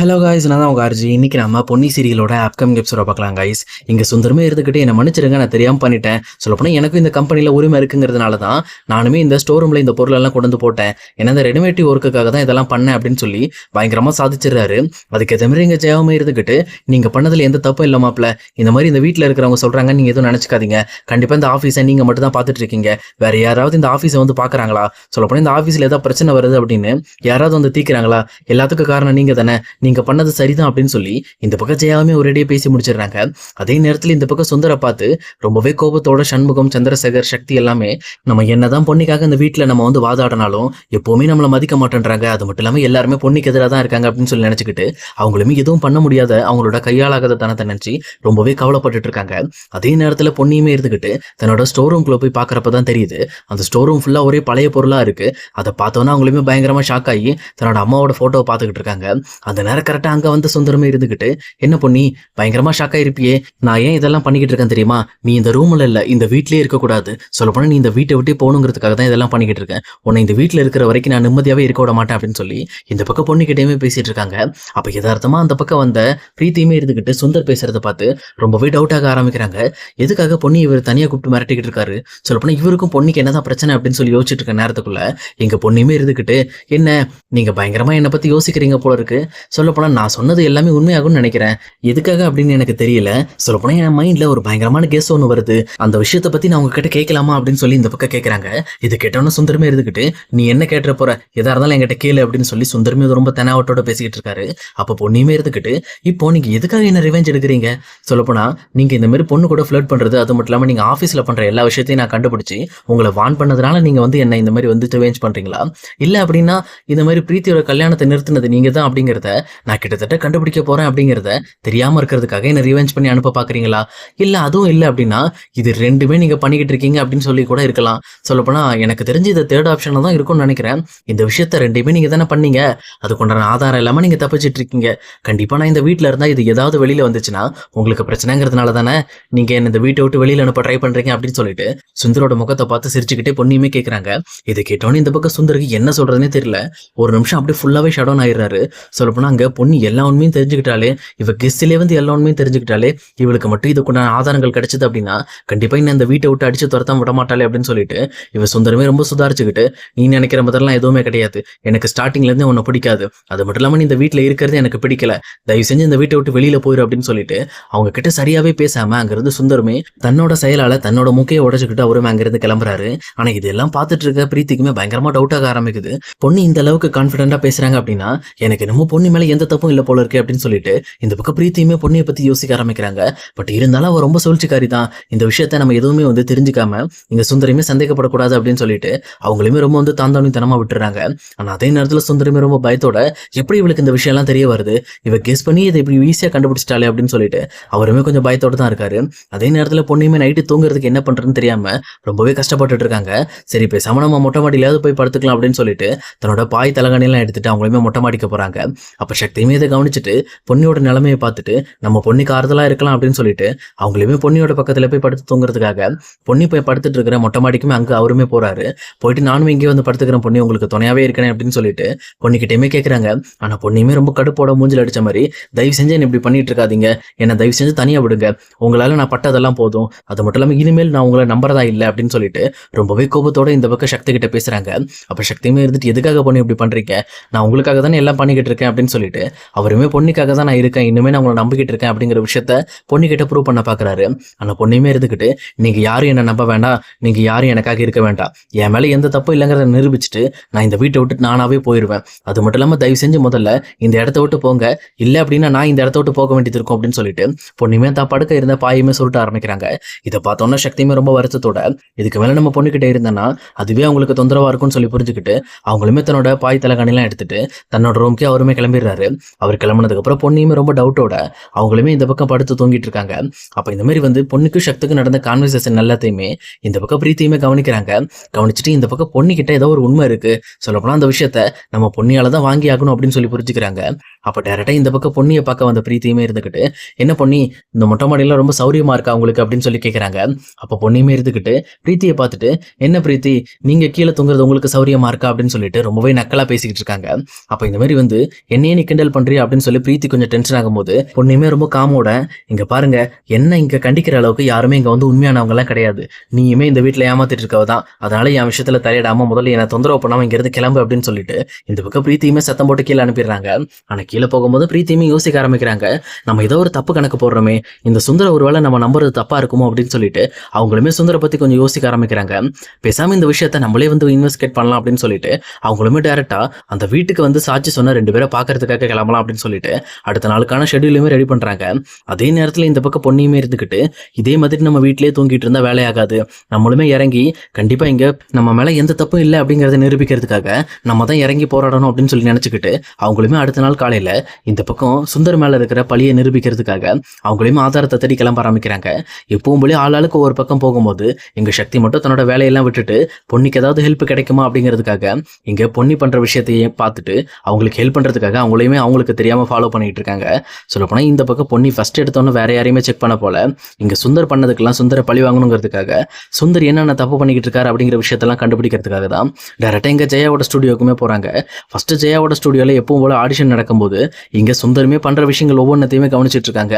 Hello guys நான் தான் உங்கள் ஆர்ஜி இன்னைக்கு நம்ம பொன்னி சீரியலோட அப்கமிங் எபிசோட பார்க்கலாம் காய்ஸ் இங்கே சுந்தரமே இருந்துக்கிட்டு என்னை மன்னிச்சிருங்க நான் தெரியாமல் பண்ணிட்டேன். சொல்லப்போனால் எனக்கும் இந்த கம்பெனியில் உரிமை இருக்குங்கிறதுனால தான் நானுமே இந்த ஸ்டோர் ரூமில் இந்த பொருளெல்லாம் கொண்டு வந்து போட்டேன். ஏன்னா இந்த ரெடிமேட்டிவ் ஒர்க்குக்காக தான் இதெல்லாம் பண்ணேன் அப்படின்னு சொல்லி பயங்கரமாக சாதிச்சிடுறாரு. அதுக்கு ஏற்ற மாதிரி இங்கே ஜெயமே இருந்துக்கிட்டு நீங்கள் பண்ணதில் எந்த தப்பும் இல்லை இந்த மாதிரி இந்த வீட்டில் இருக்கிறவங்க சொல்கிறாங்க நீங்கள் எதுவும் நினச்சிக்காதீங்க. கண்டிப்பாக இந்த ஆஃபீஸை நீங்கள் மட்டும் தான் பார்த்துட்டு இருக்கீங்க. வேற யாராவது இந்த ஆஃபீஸை வந்து பார்க்குறாங்களா? சொல்லப்போனால் இந்த ஆஃபீஸில் ஏதாவது பிரச்சனை வருது அப்படின்னு யாராவது வந்து தீக்குறாங்களா? எல்லாத்துக்கும் காரணம் நீங்கள் தானே நீங்கள் பண்ணது சரிதான் அப்படின்னு சொல்லி இந்த பக்கம் ஜெயாவுமே ஒரேடியே பேசி முடிச்சிடுறாங்க. அதே நேரத்தில் இந்த பக்கம் சுந்தர பார்த்து ரொம்பவே கோபத்தோட சண்முகம் சந்திரசேகர் சக்தி எல்லாமே நம்ம என்னதான் பொண்ணிக்காக இந்த வீட்டில் நம்ம வந்து வாதாடினாலும் எப்பவுமே நம்மளை மதிக்க மாட்டேன்றாங்க. அது மட்டும் இல்லாமல் எல்லாருமே பொண்ணுக்கு எதிராக தான் இருக்காங்க அப்படின்னு சொல்லி நினச்சிக்கிட்டு அவங்களுமே எதுவும் பண்ண முடியாத அவங்களோட கையாளாகாத தனத்தை நினச்சி ரொம்பவே கவலைப்பட்டுட்டு இருக்காங்க. அதே நேரத்தில் பொண்ணியுமே இருந்துக்கிட்டு தன்னோட ஸ்டோர் ரூம்குள்ளே போய் பார்க்குறப்ப தான் தெரியுது. அந்த ஸ்டோர் ரூம் ஃபுல்லாக ஒரே பழைய பொருளாக இருக்கு. அதை பார்த்தோன்னா அவங்களுமே பயங்கரமாக ஷாக் ஆகி தன்னோட அம்மாவோட ஃபோட்டோவை பார்த்துக்கிட்டு இருக்காங்க. அந்த நேரம் நேரம் கரெக்டாக அங்கே வந்து சுந்தரமே இருந்துக்கிட்டு என்ன பொண்ணி பயங்கரமாக ஷாக்காக இருப்பியே நான் ஏன் இதெல்லாம் பண்ணிக்கிட்டு இருக்கேன் தெரியுமா? நீ இந்த ரூமில் இல்லை இந்த வீட்லேயே இருக்கக்கூடாது சொல்லப்போனால் நீ இந்த வீட்டை விட்டே போகணுங்கிறதுக்காக தான் இதெல்லாம் பண்ணிக்கிட்டு இருக்கேன் உன்னை இந்த வீட்டில் இருக்கிற வரைக்கும் நான் நிம்மதியாகவே இருக்க விட மாட்டேன் அப்படின்னு சொல்லி இந்த பக்கம் பொண்ணுக்கிட்டேயுமே பேசிகிட்டு இருக்காங்க. அப்போ யதார்த்தமாக அந்த பக்கம் வந்த பிரீத்தியுமே இருந்துக்கிட்டு சுந்தர் பேசுகிறத பார்த்து ரொம்பவே டவுட்டாக ஆரம்பிக்கிறாங்க. எதுக்காக பொண்ணு இவர் தனியாக கூப்பிட்டு மிரட்டிக்கிட்டு இருக்காரு? சொல்லப்போனால் இவருக்கும் பொண்ணுக்கு என்னதான் பிரச்சனை அப்படின்னு சொல்லி யோசிச்சுட்டு இருக்க நேரத்துக்குள்ள எங்கள் பொண்ணுமே இருந்துக்கிட்டு என்ன நீங்கள் பயங்கரமாக என்னை பற்றி யோசிக்கிறீங்க போல இருக்கு. சொல்லப்போனால் நான் சொன்னது எல்லாமே உண்மையாகும்னு நினைக்கிறேன். எதுக்காக அப்படின்னு எனக்கு தெரியல. சொல்லப்போனால் என் மைண்டில் ஒரு பயங்கரமான கேஸ் ஒன்று வருது. அந்த விஷயத்தை பற்றி நான் உங்ககிட்ட கேட்கலாமா அப்படின்னு சொல்லி இந்த பக்கம் கேட்குறாங்க இது கேட்டோன்னு சுந்தரமே இருந்துக்கிட்டு நீ என்ன கேட்டுற போற? எதாக இருந்தாலும் என்கிட்ட கேளு அப்படின்னு சொல்லி சுந்தரமே ரொம்ப தெனாவட்டோட பேசிக்கிட்டு இருக்காரு. அப்போ பொண்ணுமே இருந்துக்கிட்டு இப்போ நீங்கள் எதுக்காக என்ன ரிவெஞ்ச் எடுக்கிறீங்க? சொல்லப்போனால் நீங்கள் இந்த மாதிரி பொண்ணு கூட ஃபிளர்ட் பண்ணுறது அது மட்டும் இல்லாமல் நீங்கள் ஆஃபீஸில் பண்ணுற எல்லா விஷயத்தையும் நான் கண்டுபிடிச்சி உங்களை வான் பண்ணதுனால நீங்கள் வந்து என்ன இந்த மாதிரி வந்து ரிவெஞ்ச் பண்ணுறீங்களா இல்லை அப்படின்னா இந்த மாதிரி பிரீத்தியோட கல்யாணத்தை நிறுத்தினது நீங்கள் தான் அப்படிங்கிறத நான் கிட்டத்தட்ட கண்டுபிடிக்க போறேன் அப்படிங்கிறத தெரியாம இருக்கிறதுக்காக என்ன ரிவெஞ்ச் பண்ணி அனுப்ப பாக்குறீங்களா? இல்ல அதுவும் இல்லை அப்படின்னா இது ரெண்டுமே நீங்க பண்ணிக்கிட்டு இருக்கீங்க அப்படின்னு சொல்லி கூட இருக்கலாம். சொல்லப்போனா எனக்கு தெரிஞ்சு இது தேர்ட் ஆப்ஷன்ல தான் இருக்கும்னு நினைக்கிறேன். இந்த விஷயத்த ரெண்டுமே நீங்க தானே பண்ணீங்க. அதுக்குண்டான ஆதாரம் இல்லாம நீங்க தப்பிச்சிட்டு இருக்கீங்க. கண்டிப்பா நான் இந்த வீட்ல இருந்தா இது ஏதாவது வெளியில வந்துச்சுன்னா உங்களுக்கு பிரச்சனைங்கிறதுனால தானே நீங்க என்ன இந்த வீட்டை விட்டு வெளியில அனுப்ப ட்ரை பண்றீங்க அப்படின்னு சொல்லிட்டு சுந்தரோட முகத்தை பார்த்து சிரிச்சுக்கிட்டே பொண்ணியுமே கேக்குறாங்க. இதை கேட்டோன்னு இந்த பக்கம் சுந்தருக்கு என்ன சொல்றதுனே தெரியல. ஒரு நிமிஷம் அப்படியே ஃபுல்லாவே ஷடோன் ஆயிடுறாரு. சொல்லப்போனா அங்க பொண்ணு எல்லா உண்மையும் தெரிஞ்சுக்கிட்டாலே இவ கெஸ்ட்லேயே வந்து எல்லா உண்மையும் தெரிஞ்சுக்கிட்டாலே இவளுக்கு மட்டும் இதுக்குண்டான ஆதாரங்கள் கிடைச்சது அப்படின்னா கண்டிப்பா இன்னும் இந்த வீட்டை விட்டு அடிச்சு துரத்தாம விட மாட்டாளே அப்படின்னு சொல்லிட்டு இவ சுந்தரமே ரொம்ப சுதாரிச்சுக்கிட்டு நீ நினைக்கிற மாதிரிலாம் எதுவுமே கிடையாது. எனக்கு ஸ்டார்டிங்ல இருந்து உன்னை பிடிக்காது. அது மட்டும் இல்லாமல் நீ இந்த வீட்டில் இருக்கிறது எனக்கு பிடிக்கல. தயவு செஞ்சு இந்த வீட்டை விட்டு வெளியில போயிரு அப்படின்னு சொல்லிட்டு அவங்க கிட்ட சரியாவே பேசாம அங்கிருந்து சுந்தரமே தன்னோட செயலால தன்னோட முக்கையை உடச்சுக்கிட்டு அவருமே அங்கிருந்து கிளம்புறாரு. ஆனா இதெல்லாம் பார்த்துட்டு இருக்க பிரீத்திக்குமே பயங்கரமா டவுட் ஆக ஆரம்பிக்குது. பொண்ணு இந்த அளவுக்கு கான்பிடண்டா பேசுறாங்க அப்படின்னா எனக்கு என்னமோ பொண்ணு மேல எந்த தப்பும் இல்லை போல இருக்கு அப்படின்னு சொல்லிட்டு இந்த பக்கம் பிரீத்தியுமே பொண்ணைய பத்தி யோசிக்க ஆரம்பிக்கிறாங்க. பட் இருந்தாலும் அவ ரொம்ப சூழ்ச்சிக்காரி தான் இந்த விஷயத்த நம்ம எதுவுமே வந்து தெரிஞ்சுக்காம இங்க சுந்தரமே சந்தேகப்படக்கூடாது அப்படின்னு சொல்லிட்டு அவங்களுமே ரொம்ப வந்து தாந்தானித்தனமா விட்டுறாங்க. ஆனா அதே நேரத்துல சுந்தரமே ரொம்ப பயத்தோட எப்படி இவளுக்கு இந்த விஷயம்லாம் தெரிய வருது? இவ கெஸ் பண்ணி இதை இப்படி ஈஸியா கண்டுபிடிச்சிட்டாலே அப்படின்னு சொல்லிட்டு அவருமே கொஞ்சம் பயத்தோட தான் இருக்காரு. அதே நேரத்துல பொண்ணையுமே நைட்டு தூங்குறதுக்கு என்ன பண்றதுன்னு தெரியாம ரொம்பவே கஷ்டப்பட்டுட்டு இருக்காங்க. சரி இப்போ சமணமா மொட்டை மாடியிலாவது போய் படுத்துக்கலாம் அப்படின்னு சொல்லிட்டு தன்னோட பாய் தலகாணியெல்லாம் எடுத்துட்டு அவங்களுமே மொட்டை மாடிக்க போறாங்க. அப்ப சக்தியுமே இதை கவனிச்சுட்டு பொன்னியோட நிலைமையை பார்த்துட்டு நம்ம பொண்ணுக்கு ஆறுதலாக இருக்கலாம் அப்படின்னு சொல்லிட்டு அவங்களுமே பொன்னியோட பக்கத்தில் போய் படுத்து தூங்குறதுக்காக பொன்னி போய் படுத்துட்டு இருக்கிற மொட்டை மாடிக்குமே அங்கே அவருமே போறாரு. போயிட்டு நானும் இங்கே வந்து படுத்துக்கிறேன் பொண்ணி உங்களுக்கு துணையாவே இருக்கேன் அப்படின்னு சொல்லிட்டு பொன்னிக்கிட்டையுமே கேட்குறாங்க ஆனால் பொன்னியுமே ரொம்ப கடுப்போட மூஞ்சில் அடிச்ச மாதிரி தயவு செஞ்சு என்ன இப்படி பண்ணிட்டு இருக்காதீங்க. என்னை தயவு செஞ்சு தனியாக விடுங்க. உங்களால் நான் பட்டதெல்லாம் போதும். அது மட்டும் இல்லாமல் இனிமேல் நான் உங்களை நம்புறதா இல்லை அப்படின்னு சொல்லிட்டு ரொம்பவே கோபத்தோட இந்த பக்கம் சக்தி கிட்ட பேசுறாங்க. அப்ப சக்தியுமே இருந்துட்டு எதுக்காக பொண்ணு இப்படி பண்றீங்க? நான் உங்களுக்காக தானே எல்லாம் பண்ணிக்கிட்டு இருக்கேன் அப்படின்னு சொல்லிட்டு அவருமே பொண்ணுக்காக தான் நான் இருக்கேன் இன்னுமே நான் உங்களை நம்பிக்கிட்டு இருக்கேன் அப்படிங்கிற விஷயத்த பொண்ணுக்கிட்ட ப்ரூவ் பண்ண பாக்குறாரு. ஆனால் பொண்ணுமே இருந்துக்கிட்டு நீங்க யாரும் என்னை நம்ப வேண்டாம் நீங்க யாரும் எனக்காக இருக்க வேண்டாம். என் மேல எந்த தப்பும் இல்லைங்கிறத நிரூபிச்சுட்டு நான் இந்த வீட்டை விட்டு நானாவே போயிடுவேன் அது மட்டும் இல்லாம தயவு செஞ்சு முதல்ல இந்த இடத்த விட்டு போங்க. இல்லை அப்படின்னா நான் இந்த இடத்த விட்டு போக வேண்டியது இருக்கும் அப்படின்னு சொல்லிட்டு பொண்ணுமே தான் படுக்க இருந்த பாயுமே சொல்லிட்டு ஆரம்பிக்கிறாங்க. இதை பார்த்தோன்னா சக்தியுமே ரொம்ப வருத்தத்தோட இதுக்கு மேல நம்ம பொண்ணுகிட்ட இருந்தேன்னா அதுவே அவங்களுக்கு தொந்தரவா இருக்கும்னு சொல்லி புரிஞ்சுக்கிட்டு அவங்களுமே தன்னோட பாய் தலைகாணிலாம் எடுத்துட்டு தன்னோட ரூம்க்கே அவருமே கிளம்பிடுறாரு. அவர் கிளம்புனதுக்கு அப்புறம் பொண்ணையுமே ரொம்ப டவுட்டோட அவங்களுமே இந்த பக்கம் படுத்து தூங்கிட்டு இருக்காங்க. அப்ப இந்த மாதிரி வந்து பொண்ணுக்கு சக்திக்கு நடந்த கான்வர்சேஷன் எல்லாத்தையுமே இந்த பக்கம் பிரீத்தியுமே கவனிக்கிறாங்க. கவனிச்சுட்டு இந்த பக்கம் பொண்ணுக்கிட்ட ஏதோ ஒரு உண்மை இருக்கு. சொல்லப்போனா அந்த விஷயத்த நம்ம பொண்ணியால தான் வாங்கி ஆகணும் அப்படின்னு சொல்லி புரிஞ்சுக்கிறாங்க. அப்போ டேரெக்டாக இந்த பக்கம் பொண்ணியை பார்க்க வந்த பிரீத்தியுமே இருந்துக்கிட்டு என்ன பொண்ணி இந்த மொட்டை மாடியில் ரொம்ப சௌரியமாக இருக்கா உங்களுக்கு? அப்படின்னு சொல்லி கேட்குறாங்க அப்போ பொண்ணியுமே இருந்துக்கிட்டு பிரீத்தியை பார்த்துட்டு என்ன பிரீத்தி நீங்கள் கீழே தூங்குறது உங்களுக்கு சௌரியமாக இருக்கா? அப்படின்னு சொல்லிட்டு ரொம்பவே நக்கலாக பேசிக்கிட்டு இருக்காங்க. அப்போ இந்த மாதிரி வந்து என்னையே நீ கிண்டல் பண்ணுறியா அப்படின்னு சொல்லி பிரீத்தி கொஞ்சம் டென்ஷன் ஆகும்போது பொண்ணுமே ரொம்ப காமோட இங்கே பாருங்க என்ன இங்கே கண்டிக்கிற அளவுக்கு யாருமே இங்கே வந்து உண்மையானவங்கலாம் கிடையாது. நீயுமே இந்த வீட்டில் ஏமாத்திட்டு இருக்கவ தான் அதனால என் விஷயத்துல தலையிடாம முதல்ல என்னை தொந்தரவு பண்ணாம இங்கேருந்து கிளம்பு அப்படின்னு சொல்லிட்டு இந்த பக்கம் பிரீத்தியுமே சத்தம் போட்டு கீழே அனுப்பிடுறாங்க. ஆனால் கீழே போகும்போது பிரீத்தியுமே யோசிக்க ஆரம்பிக்கிறாங்க. நம்ம ஏதோ ஒரு தப்பு கணக்கு போடுறோமே இந்த சுந்தர ஒருவேளை நம்ம நம்புறது தப்பா இருக்குமோ அப்படின்னு சொல்லிட்டு அவங்களுமே சுந்தர பத்தி கொஞ்சம் யோசிக்க ஆரம்பிக்கிறாங்க. பேசாம இந்த விஷயத்த நம்மளே வந்து இன்வெஸ்டிகேட் பண்ணலாம் அப்படின்னு சொல்லிட்டு அவங்களுமே டேரக்டா அந்த வீட்டுக்கு வந்து சாட்சி சொன்ன ரெண்டு பேரை பாக்குறதுக்காக கிளம்பலாம் அப்படின்னு சொல்லிட்டு அடுத்த நாளுக்கான ஷெடியூலுமே ரெடி பண்றாங்க. அதே நேரத்துல இந்த பக்கம் பொண்ணையுமே இருந்துக்கிட்டு இதே மாதிரி நம்ம வீட்டிலேயே தூங்கிட்டு இருந்தா வேலையாகாது நம்மளுமே இறங்கி கண்டிப்பா இங்க நம்ம மேல எந்த தப்பும் இல்லை அப்படிங்கறத நிரூபிக்கிறதுக்காக நம்ம தான் இறங்கி போராடணும் அப்படின்னு சொல்லி நினைச்சுக்கிட்டு அவங்களுமே அடுத்த நாள் காலையில இந்த பக்கம் சுந்தர் மேல இருக்கிற பழியை நிரூபிக்கிறதுக்காக அவங்களையும் ஆதாரத்தை தேடி கிளம்ப ஆரம்பிக்கிறாங்க. எப்பவும் போலே ஆளாளுக்கு ஒரு பக்கம் போகும்போது எங்க சக்தி மட்டும் தன்னோட வேலையெல்லாம் விட்டுட்டு பொன்னிக்கு ஏதாவது ஹெல்ப் கிடைக்குமா அப்படிங்கிறதுக்காக இங்க பொன்னி பண்ற விஷயத்தையே பார்த்துட்டு அவங்களுக்கு ஹெல்ப் பண்றதுக்காக அவங்களையுமே அவங்களுக்கு தெரியாம ஃபாலோ பண்ணிட்டு இருக்காங்க. சொல்லப்போனா இந்த பக்கம் பொன்னி ஃபர்ஸ்ட் எடுத்தோன்னு வேற யாரையுமே செக் பண்ண போல இங்க சுந்தர் பண்ணதுக்கெல்லாம் சுந்தர பழி வாங்கணுங்கிறதுக்காக சுந்தர் என்னென்ன தப்பு பண்ணிக்கிட்டு இருக்காரு அப்படிங்கிற விஷயத்தெல்லாம் கண்டுபிடிக்கிறதுக்காக தான். டேரக்டா இங்க ஜெயாவோட ஸ்டுடியோக்குமே போறாங்க. ஃபர்ஸ்ட் ஜெயாவோட ஸ்டுடியோல எப்பவும் போல ஆடிஷன் நடக்கும்போது இங்க சுந்தரமே பண்ற விஷயங்கள் ஒவ்வொன்றத்தையுமே கவனிச்சிட்டு இருக்காங்க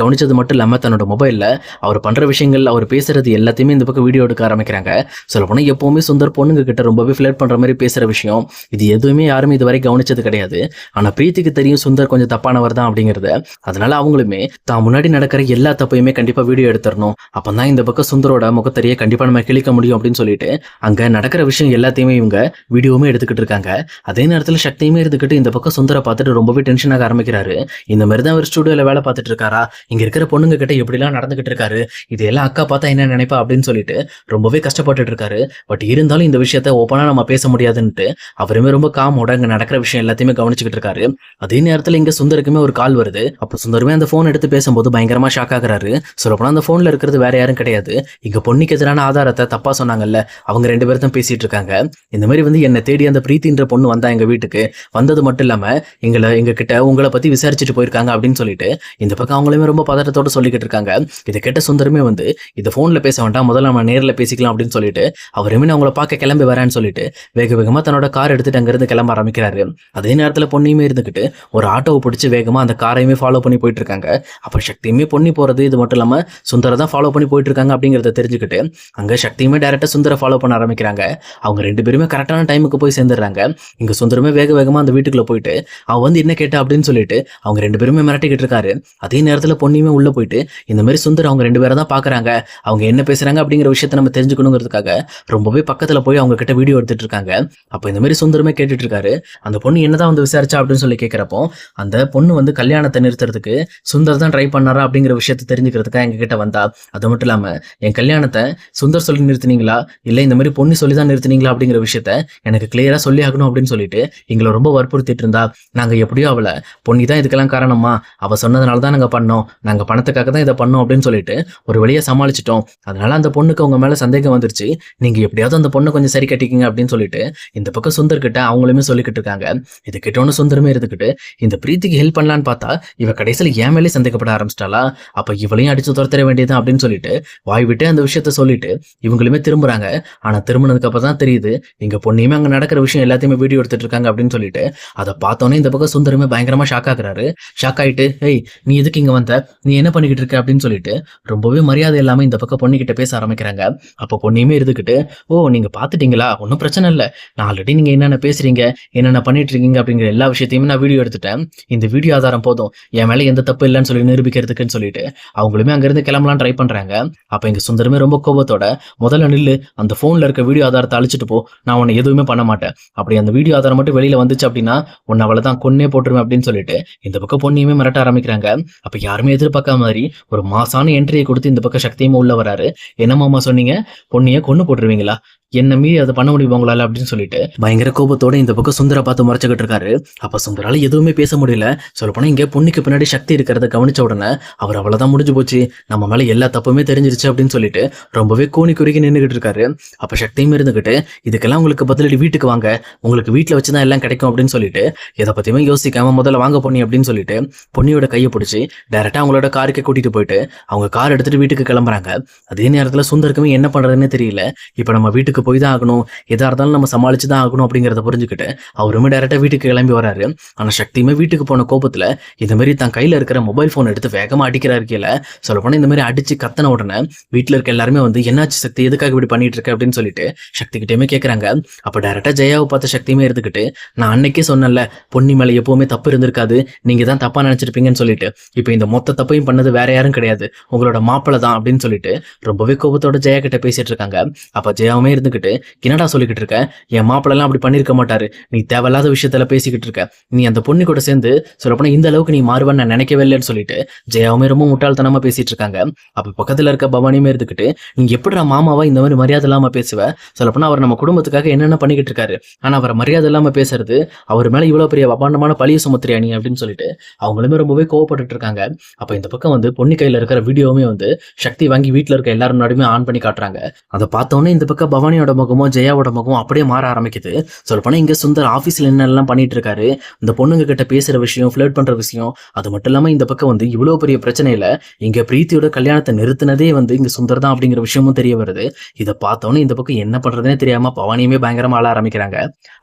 கவனிச்சது மட்டும் இல்லாம தன்னோட மொபைல்ல அவர் பண்ற விஷயங்கள் அவர் பேசுறது எல்லாத்தையுமே இந்த பக்கம் வீடியோ எடுக்க ஆரம்பிக்கிறாங்க. சொல்ல போனா எப்பவுமே சுந்தர் பொண்ணுங்க கிட்ட ரொம்பவே ஃபிளட் பண்ற மாதிரி பேசுற விஷயம். இது எதுவுமே யாருமே இதுவரை கவனிச்சது கிடையாது. ஆனா பிரீத்திக்கு தெரியும் சுந்தர் கொஞ்சம் தப்பானவர் தான் அப்படிங்கறது. அதனால அவங்களுமே தான் முன்னாடி நடக்கிற எல்லா தப்பையுமே கண்டிப்பா வீடியோ எடுத்துடணும் அப்பதான் இந்த பக்கம் சுந்தரோட முகத்தறியை கண்டிப்பா நம்ம கிழிக்க முடியும் அப்படின்னு சொல்லிட்டு அங்க நடக்கிற விஷயம் எல்லாத்தையுமே இவங்க வீடியோவுமே எடுத்துக்கிட்டு இருக்காங்க. அதே நேரத்துல சக்தியுமே இருந்துக்கிட்டு இந்த பக்கம் சுந்தரை பார்த்துட்டு ரொம்பவே டென்ஷன் ஆக ஆரம்பிக்கிறாரு. இந்த மாதிரி தான் அவர் ஸ்டுடியோல வேலை பார்த்துட்டு இருக்காரா? இங்கே இருக்கிற பொண்ணுங்க கிட்ட எப்படிலாம் நடந்துகிட்டு இருக்காரு? இது எல்லாம் அக்கா பார்த்தா என்ன நினைப்பா? அப்படின்னு சொல்லிட்டு ரொம்பவே கஷ்டப்பட்டுட்டு இருக்காரு. பட் இருந்தாலும் இந்த விஷயத்த ஓப்பனாக நம்ம பேச முடியாதுன்ட்டு அவருமே ரொம்ப காமோட உடங்க நடக்கிற விஷயம் எல்லாத்தையுமே கவனிச்சுக்கிட்டு இருக்காரு. அதே நேரத்துல இங்க சுந்தருக்குமே ஒரு கால் வருது. அப்போ சுந்தருமே அந்த ஃபோன் எடுத்து பேசும்போது பயங்கரமா ஷாக் ஆகிறாரு. சொல்லப்போனால் அந்த ஃபோனில் இருக்கிறது வேற யாரும் கிடையாது. இங்க பொண்ணுக்கு எதிரான ஆதாரத்தை தப்பாக சொன்னாங்கல்ல அவங்க ரெண்டு பேரும் தான் பேசிட்டு இருக்காங்க. இந்த மாதிரி வந்து என்னை தேடி அந்த பிரீத்தின்ற பொண்ணு வந்தா எங்க வீட்டுக்கு. வந்தது மட்டும் இல்லாமல் எங்களை எங்ககிட்ட உங்களை பற்றி விசாரிச்சுட்டு போயிருக்காங்க அப்படின்னு சொல்லிட்டு இந்த பக்கம் அவங்களுமே ரொம்ப பதட்டத்தோட சொல்லிக்கிட்டு இருக்காங்க. இதை கேட்ட சுந்தரமே வந்து இதை ஃபோனில் பேச வேண்டாம் முதல்ல நம்ம நேரில் பேசிக்கலாம் அப்படின்னு சொல்லிட்டு அவருமே நான் அவங்கள பார்க்க கிளம்பி வரேன்னு சொல்லிட்டு வேக வேகமாக தன்னோட கார் எடுத்துட்டு அங்கேருந்து கிளம்ப ஆரம்பிக்கிறாரு. அதே நேரத்தில் பொண்ணையுமே இருந்துக்கிட்டு ஒரு ஆட்டோவை பிடிச்சி வேகமாக அந்த காரையுமே ஃபாலோ பண்ணி போயிட்டு இருக்காங்க. அப்போ சக்தியுமே பொண்ணி போகிறது இது மட்டும் இல்லாமல் சுந்தரை தான் ஃபாலோ பண்ணி போயிட்டு இருக்காங்க அப்படிங்கிறத தெரிஞ்சுக்கிட்டு அங்கே சக்தியுமே டேரெக்டாக சுந்தரை ஃபாலோ பண்ண ஆரம்பிக்கிறாங்க. அவங்க ரெண்டு பேருமே கரெக்டான டைமுக்கு போய் சேர்ந்துடுறாங்க. இங்கே சுந்தரமே வேக வேகமாக அந்த வீட்டுக்குள்ள போயிட்டு அவன் வந்து என்ன என்ன கேட்டா அப்படின்னு சொல்லிட்டு அவங்க ரெண்டு பேருமே மிரட்டிக்கிட்டு இருக்காரு. அதே நேரத்தில் பொண்ணியுமே உள்ள போயிட்டு இந்த மாதிரி சுந்தர் அவங்க ரெண்டு பேரை தான் பாக்குறாங்க. அவங்க என்ன பேசுறாங்க அப்படிங்கிற விஷயத்த நம்ம தெரிஞ்சுக்கணுங்கிறதுக்காக ரொம்பவே பக்கத்துல போய் அவங்க கிட்ட வீடியோ எடுத்துட்டு இருக்காங்க. அப்ப இந்த மாதிரி சுந்தரமே கேட்டுட்டு இருக்காரு. அந்த பொண்ணு என்னதான் வந்து விசாரிச்சா அப்படின்னு சொல்லி கேட்கிறப்போ அந்த பொண்ணு வந்து கல்யாணத்தை நிறுத்துறதுக்கு சுந்தர் தான் ட்ரை பண்ணாரா அப்படிங்கிற விஷயத்தை தெரிஞ்சுக்கிறதுக்காக எங்க கிட்ட வந்தா. அது மட்டும் இல்லாம என் கல்யாணத்தை சுந்தர் சொல்லி நிறுத்தினீங்களா? இல்ல இந்த மாதிரி பொண்ணு சொல்லி தான் நிறுத்தினீங்களா அப்படிங்கிற விஷயத்த எனக்கு கிளியரா சொல்லி ஆகணும் அப்படின்னு சொல்லிட்டு எங்களை ரொம்ப வற்புறுத்திட்டு இருந்தா. நாங்க எப்படியோ அவளை பொண்ணி தான் இதுக்கெல்லாம் காரணமா அவள் சொன்னதுனால தான் நாங்கள் பண்ணோம். நாங்கள் பணத்துக்காக தான் இதை பண்ணோம் அப்படின்னு சொல்லிட்டு ஒரு வழியாக சமாளிச்சிட்டோம். அதனால அந்த பொண்ணுக்கு உங்க மேலே சந்தேகம் வந்துருச்சு. நீங்கள் எப்படியாவது அந்த பொண்ணை கொஞ்சம் சரி கட்டிக்கிங்க அப்படின்னு சொல்லிட்டு இந்த பக்கம் சுந்தர் கிட்ட அவங்களுமே சொல்லிக்கிட்டு இருக்காங்க. இது கிட்டோன்னு சுந்தரமே இருந்துக்கிட்டு இந்த பிரீத்திக்கு ஹெல்ப் பண்ணலான்னு பார்த்தா இவ கடைசியில் ஏன் மேலே சந்தேகப்பட ஆரம்பிச்சிட்டாளா? அப்போ இவளையும் அடிச்சு துரத்திட வேண்டியதான் அப்படின்னு சொல்லிட்டு வாய் விட்டு அந்த விஷயத்த சொல்லிட்டு இவங்களுமே திரும்புறாங்க. ஆனால் திரும்பினதுக்கு அப்புறம் தான் தெரியுது இங்க பொண்ணையுமே அங்கே நடக்கிற விஷயம் எல்லாத்தையுமே வீடியோ எடுத்துட்டு இருக்காங்க அப்படின்னு சொல்லிட்டு அதை பார்த்தோன்னே இந்த பக்கம் சுந்தரமே பயங்கரமா ஷாக் ஆகுறாரு. ஷாக் ஆயிட்டு ஹெய் நீ எதுக்கு இங்க வந்த? நீ என்ன பண்ணிக்கிட்டு இருக்க? அப்படின்னு சொல்லிட்டு ரொம்பவே மரியாதை இல்லாம இந்த பக்கம் பொண்ணுகிட்ட பேச ஆரம்பிக்கிறாங்க. அப்போ பொண்ணையுமே இருந்துக்கிட்டு ஓ நீங்க பாத்துட்டீங்களா? ஒன்றும் பிரச்சனை இல்லை. நான் ஆல்ரெடி நீங்க என்னென்ன பேசுறீங்க? என்னென்ன பண்ணிட்டு இருக்கீங்க அப்படிங்கிற எல்லா விஷயத்தையுமே நான் வீடியோ எடுத்துட்டேன். இந்த வீடியோ ஆதாரம் போதும். என் மேல எந்த தப்பு இல்லைன்னு சொல்லி நிரூபிக்கிறதுக்குன்னு சொல்லிட்டு அவங்களுமே அங்கிருந்து கிளம்பலாம் ட்ரை பண்றாங்க. அப்ப எங்கள் சுந்தரமே ரொம்ப கோபத்தோட முதல்ல நில்லு. அந்த போன்ல இருக்க வீடியோ ஆதாரத்தை அழிச்சிட்டு போ. நான் உன்னை எதுவுமே பண்ண மாட்டேன். அப்படி அந்த வீடியோ ஆதாரம் மட்டும் வெளியில வந்துச்சு அப்படின்னா உன்னை அவளை தான் கொன்னே போட்டுருவேன் அப்படின்னு சொல்லிட்டு இந்த பக்கம் பொண்ணையுமே மிரட்ட ஆரம்பிக்கிறாங்க. அப்ப யாருமே எதிர்பார்க்காம மாதிரி ஒரு மாசான என்ட்ரியை கொடுத்து இந்த பக்கம் சக்தியுமே உள்ள வராரு. என்ன மாமா சொன்னீங்க? பொண்ணைய கொன்னு போட்டுருவீங்களா? என்ன மீறி அதை பண்ண முடியும் உங்களால அப்படின்னு சொல்லிட்டு பயங்கர கோபத்தோட இந்த பக்கம் சுந்தர பார்த்து முறைச்சுக்கிட்டு இருக்காரு அப்ப சுந்தரால எதுவுமே பேச முடியல. சொல்லப்போனா இங்க பொண்ணுக்கு பின்னாடி சக்தி இருக்கிறத கவனிச்ச உடனே அவர் அவ்வளவுதான் முடிஞ்சு போச்சு. நம்ம மேல எல்லா தப்புமே தெரிஞ்சிருச்சு அப்படின்னு சொல்லிட்டு ரொம்பவே கூனி குறுகி நின்றுகிட்டு இருக்காரு. அப்ப சக்தியும் இருந்துகிட்டு இதுக்கெல்லாம் உங்களுக்கு பதிலடி வீட்டுக்கு வாங்க. உங்களுக்கு வீட்டுல வச்சுதான் எல்லாம் கிடைக்கும் அப்படின்னு சொல்லிட்டு எதை பத்தியுமே யோசிக்காம முதல்ல வாங்க பொண்ணி அப்படின்னு சொல்லிட்டு பொண்ணியோட கையை பிடிச்சி டைரக்டா அவங்களோட காருக்கு கூட்டிட்டு போயிட்டு அவங்க கார் எடுத்துட்டு வீட்டுக்கு கிளம்புறாங்க. அதே நேரத்துல சுந்தருக்குமே என்ன பண்றதுன்னு தெரியல. இப்ப நம்ம வீட்டுக்கு போய் தான் ஆகணும் எதாக இருந்தாலும் நம்ம சமாளிச்சு தான் ஆகணும் அப்படிங்கிறத புரிஞ்சுக்கிட்டு அவருமே டேரெக்டாக வீட்டுக்கு கிளம்பி வராரு ஆனால் சக்தியுமே வீட்டுக்கு போன கோபத்தில் இதுமாரி தான் கையில் இருக்கிற மொபைல் ஃபோன் எடுத்து வேகமாக அடிக்கிறாரு கீழே. சொல்ல போனா இந்த மாதிரி அடிச்சு கத்தன உடனே வீட்டில் இருக்க எல்லாருமே வந்து என்னாச்சு சக்தி? எதுக்காக இப்படி பண்ணிட்டு இருக்க? அப்படின்னு சொல்லிட்டு சக்தி கிட்டேயுமே கேட்குறாங்க அப்போ டேரெக்டாக ஜெயாவை பார்த்த சக்தியுமே இருந்துக்கிட்டு நான் அன்னைக்கே சொன்னேன்ல பொன்னி மேலே எப்பவுமே தப்பு இருந்திருக்காது. நீங்கள் தான் தப்பாக நினச்சிருப்பீங்கன்னு சொல்லிட்டு இப்போ இந்த மொத்த தப்பையும் பண்ணது வேற யாரும் கிடையாது. உங்களோட மாப்பிள்ளை தான் அப்படின்னு சொல்லிட்டு ரொம்பவே கோபத்தோட ஜெயா கிட்ட பேசிட்டு இருக்காங்க. அப்போ ஜெயாவுமே இருந்துகிட்டு என்னடா சொல்லிக்கிட்டு இருக்க? என் மாப்பிள்ளலாம் அப்படி பண்ணிருக்க மாட்டாரு. நீ தேவையில்லாத விஷயத்துல பேசிக்கிட்டு இருக்க. நீ அந்த பொண்ணு கூட சேர்ந்து சொல்லப்போனா இந்த அளவுக்கு நீ மாறுவன்னு நான் நினைக்கவே இல்லைன்னு சொல்லிட்டு ஜெயாவுமே ரொம்ப முட்டாள்தனமா பேசிட்டு இருக்காங்க. அப்ப பக்கத்துல இருக்க பவானியுமே இருந்துகிட்டு நீ எப்படிடா மாமாவா இந்த மாதிரி மரியாதை இல்லாம பேசுவ? சொல்லப்போனா அவர் நம்ம குடும்பத்துக்காக என்னென்ன பண்ணிக்கிட்டு இருக்காரு? ஆனா அவரை மரியாதை இல்லாம பேசுறது அவர் மேல இவ்வளவு பெரிய அபாண்டமான பழிய சுமத்துறியா நீ? அப்படின்னு சொல்லிட்டு அவங்களுமே ரொம்பவே கோவப்பட்டு இருக்காங்க. அப்ப இந்த பக்கம் வந்து பொண்ணு கையில இருக்கிற வீடியோவுமே வந்து சக்தி வாங்கி வீட்டுல இருக்க எல்லாரும் முன்னாடியுமே ஆன் பண்ணி காட்டுறாங்க. அதை பார்த்தோன்னே இந்த பக்கம் பவானி பவானியோட முகமும் ஜெயாவோட முகமும் அப்படியே மாற ஆரம்பிக்குது. சொல்லப்போனால் இங்க சுந்தர் ஆபீஸ்ல என்னெல்லாம் பண்ணிட்டு இருக்காரு இந்த பொண்ணுங்க கிட்ட பேசுற விஷயம் ஃபிளர்ட் பண்ற விஷயம் அது மட்டும் இல்லாம இந்த பக்கம் வந்து இவ்வளவு பெரிய பிரச்சனையில் இங்க பிரீத்தியோட கல்யாணத்தை நிறுத்தினதே வந்து இங்கே சுந்தர் தான் அப்படிங்கிற விஷயமும் தெரிய வருது. இதை பார்த்தோன்னே இந்த பக்கம் என்ன பண்ணுறதுனே தெரியாம பவானியுமே பயங்கரமாக ஆள ஆரம்பிக்கிறாங்க.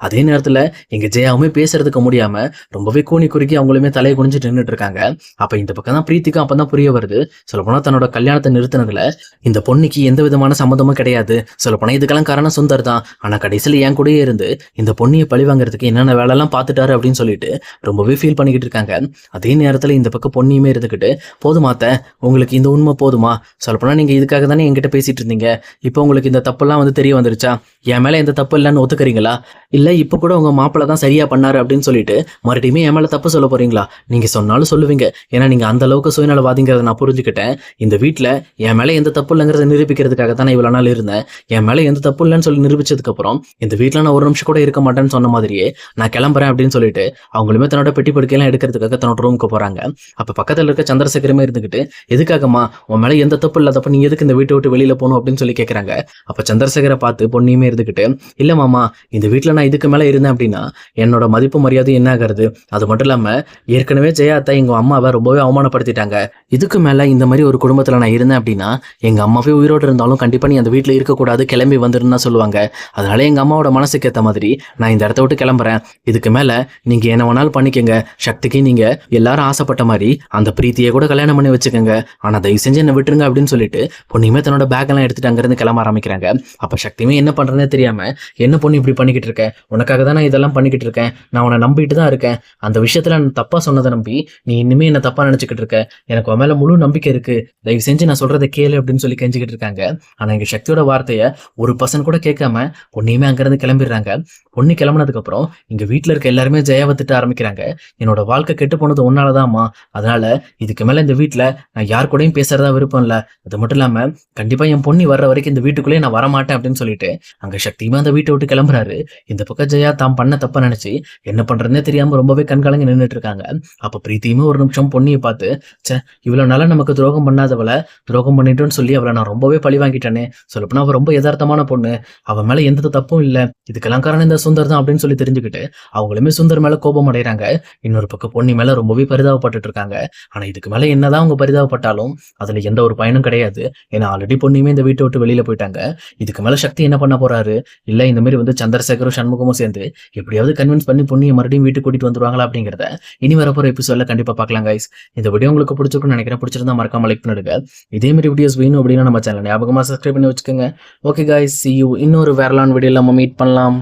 அதே நேரத்துல இங்க ஜெயாவுமே பேசுறதுக்கு முடியாம ரொம்பவே கூனி குறுக்கி அவங்களுமே தலையை குனிஞ்சு நின்றுட்டு இருக்காங்க. அப்ப இந்த பக்கம் தான் பிரீத்திக்கும் அப்பதான் புரிய வருது. சொல்ல போனா தன்னோட கல்யாணத்தை நிறுத்தினதில் இந்த பொண்ணுக்கு எந்த விதமான சம்மந்தமும் கிடையாது. சொல்லப்போனால் இதுக்கெல்லாம் இதுக்கெல்லாம் காரணம் சுந்தர் தான். ஆனால் கடைசியில் என் கூடயே இருந்து இந்த பொண்ணியை பழி வாங்குறதுக்கு என்னென்ன வேலைலாம் பார்த்துட்டாரு அப்படின்னு சொல்லிட்டு ரொம்பவே ஃபீல் பண்ணிக்கிட்டு இருக்காங்க. அதே நேரத்தில் இந்த பக்கம் பொண்ணியுமே இருந்துக்கிட்டு போதுமாத்த உங்களுக்கு இந்த உண்மை போதுமா? சொல்லப்போனால் நீங்கள் இதுக்காக தானே என்கிட்ட பேசிட்டு இருந்தீங்க. இப்போ உங்களுக்கு இந்த தப்பெல்லாம் வந்து தெரிய வந்துருச்சா? என் மேலே எந்த தப்பு இல்லைன்னு ஒத்துக்கிறீங்களா? இல்லை இப்போ கூட உங்கள் மாப்பிள்ளை தான் சரியாக பண்ணாரு அப்படின்னு சொல்லிட்டு மறுபடியுமே என் மேலே தப்பு சொல்ல போகிறீங்களா நீங்கள் சொன்னாலும் சொல்லுவீங்க. ஏன்னா நீங்கள் அந்த அளவுக்கு சுயநலவாதிங்கிறத நான் புரிஞ்சுக்கிட்டேன். இந்த வீட்டில் என் மேலே எந்த தப்பு இல்லைங்கிறத நிரூபிக்கிறதுக்காக தான் நான் நாள் இருந்தேன். என் மேலே எந்த தப்பு இல்லைன்னு சொல்லி நிரூபிச்சதுக்கப்புறம் இந்த வீட்ல நான் ஒரு நிமிஷம் கூட இருக்க மாட்டேன்னு சொன்ன மாதிரியே நான் கிளம்புறேன் அப்படின்னு சொல்லிட்டு அவங்களுமே தன்னோட பெட்டி படுக்கையெல்லாம் எடுக்கிறதுக்காக தன்னோட ரூமுக்கு போறாங்க. அப்போ பக்கத்துல இருக்க சந்திரசேகரமே இருந்துகிட்டு எதுக்காகம்மா? உன் மேல எந்த தப்பு இல்லாதப்ப நீ எதுக்கு இந்த வீட்டை விட்டு வெளியில போகணும்? அப்படின்னு சொல்லி கேக்குறாங்க. அப்ப சந்திரசேகரை பார்த்து பொண்ணியுமே இருந்துகிட்டு இல்லை மாமா இந்த வீட்டில் நான் இதுக்கு மேல இருந்தேன் அப்படின்னா என்னோட மதிப்பு மரியாதை என்ன ஆகிறது அது மட்டும் இல்லாம ஏற்கனவே ஜெயாத்தா எங்க அம்மாவை ரொம்பவே அவமானப்படுத்திட்டாங்க. இதுக்கு மேல இந்த மாதிரி ஒரு குடும்பத்துல நான் இருந்தேன் அப்படின்னா எங்க அம்மாவே உயிரோடு இருந்தாலும் கண்டிப்பா நீ அந்த வீட்டில் இருக்கக்கூடாது கிளம்பி வந்து வந்துருன்னு தான் சொல்லுவாங்க. அதனால எங்க அம்மாவோட மனசுக்கு ஏத்த மாதிரி நான் இந்த இடத்த விட்டு கிளம்புறேன். இதுக்கு மேல நீங்க என்ன வேணாலும் பண்ணிக்கங்க. சக்திக்கு நீங்க எல்லாரும் ஆசைப்பட்ட மாதிரி அந்த பிரீத்தியை கூட கல்யாணம் பண்ணி வச்சுக்கோங்க. ஆனா தயவு செஞ்சு என்ன விட்டுருங்க அப்படின்னு சொல்லிட்டு பொண்ணுமே தன்னோட பேக் எல்லாம் எடுத்துட்டு அங்கிருந்து கிளம்ப ஆரம்பிக்கிறாங்க. அப்ப சக்தியுமே என்ன பண்றதுனே தெரியாம என்ன பொண்ணு இப்படி பண்ணிக்கிட்டு இருக்கேன் உனக்காக தான் நான் இதெல்லாம் பண்ணிக்கிட்டு இருக்கேன். நான் உன்னை நம்பிட்டு தான் இருக்கேன். அந்த விஷயத்துல நான் தப்பா சொன்னதை நம்பி நீ இன்னுமே என்ன தப்பா நினைச்சுக்கிட்டு இருக்க. எனக்கு உன் மேல முழு நம்பிக்கை இருக்கு. தயவு செஞ்சு நான் சொல்றதை கேளு அப்படின்னு சொல்லி கெஞ்சிக்கிட்டு இருக்காங்க. ஆனா எங்க சக்தியோட வார்த்தையை ஒரு வாசன் கூட கேட்காம பொண்ணையுமே அங்கேருந்து கிளம்பிடுறாங்க. பொண்ணு கிளம்புனதுக்கு அப்புறம் வீட்டில் வீட்ல இருக்க எல்லாருமே ஜெயாவை திட்ட ஆரம்பிக்கிறாங்க. என்னோட வாழ்க்கை கெட்டு போனது உன்னாலதாம்மா. அதனால இதுக்கு மேல இந்த வீட்டில் நான் யார் கூடயும் பேசுறதா விருப்பம் இல்லை. அது மட்டும் இல்லாம கண்டிப்பா என் பொண்ணு வர்ற வரைக்கும் இந்த வீட்டுக்குள்ளே நான் வரமாட்டேன் அப்படின்னு சொல்லிட்டு அங்க சக்தியுமே அந்த வீட்டை விட்டு கிளம்புறாரு. இந்த பக்கம் ஜெயா தான் பண்ண தப்ப நினைச்சு என்ன பண்றதுனே தெரியாம ரொம்பவே கண்கலங்கி நின்னுட்டு இருக்காங்க. அப்போ பிரீத்தியுமே ஒரு நிமிஷம் பொண்ணியை பார்த்து ச்சே இவ்வளவு நாளா நமக்கு துரோகம் பண்ணாதவளை துரோகம் பண்ணிட்டோன்னு சொல்லி அவளை நான் ரொம்பவே பழி வாங்கிட்டேனே. சொல்லப்போனா அவள் ரொம்ப யதார்த்தமான பொண்ணு. அவ மேல எந்த தப்பும் இல்ல. இதுக்கெல்லாம் காரணம் இந்த சுந்தர் தான் அப்படின்னு சொல்லி தெரிஞ்சுக்கிட்டு அவங்களுமே சுந்தர் மேல கோபம் அடைகிறாங்க இன்னொரு பக்கம் பொண்ணு மேல ரொம்பவே பரிதாபப்பட்டுட்டு இருக்காங்க. ஆனா இதுக்கு மேல என்னதான் அவங்க பரிதாபப்பட்டாலும் அதுல எந்த ஒரு பயனும் கிடையாது. ஏன்னா ஆல்ரெடி பொண்ணுமே இந்த வீட்டை விட்டு வெளியில போயிட்டாங்க. இதுக்கு மேல சக்தி என்ன பண்ண போறாரு? இல்ல இந்த மாதிரி வந்து சந்திரசேகரும் சண்முகமும் சேர்ந்து எப்படியாவது கன்வின்ஸ் பண்ணி பொண்ணியை மறுபடியும் வீட்டுக்கு கூட்டிட்டு வந்துருவாங்களா அப்படிங்கிறத இனி வரப்போற எபிசோட்ல கண்டிப்பா பார்க்கலாம் கைஸ் இந்த வீடியோ உங்களுக்கு பிடிச்சிருக்கும்னு நினைக்கிறேன். பிடிச்சிருந்தா மறக்காம லைக் பண்ணிடுங்க. இதே மாதிரி வீடியோஸ் வேணும் அப்படின்னா நம்ம சேனல் ஞாபகமா சப்ஸ்கிரைப் பண்ணி வச்சுக்கோங்க. ஓகே கைஸ் சி யூ இன்னொரு வேறலான் வீடியோவில் நம்ம மீட் பண்ணலாம்.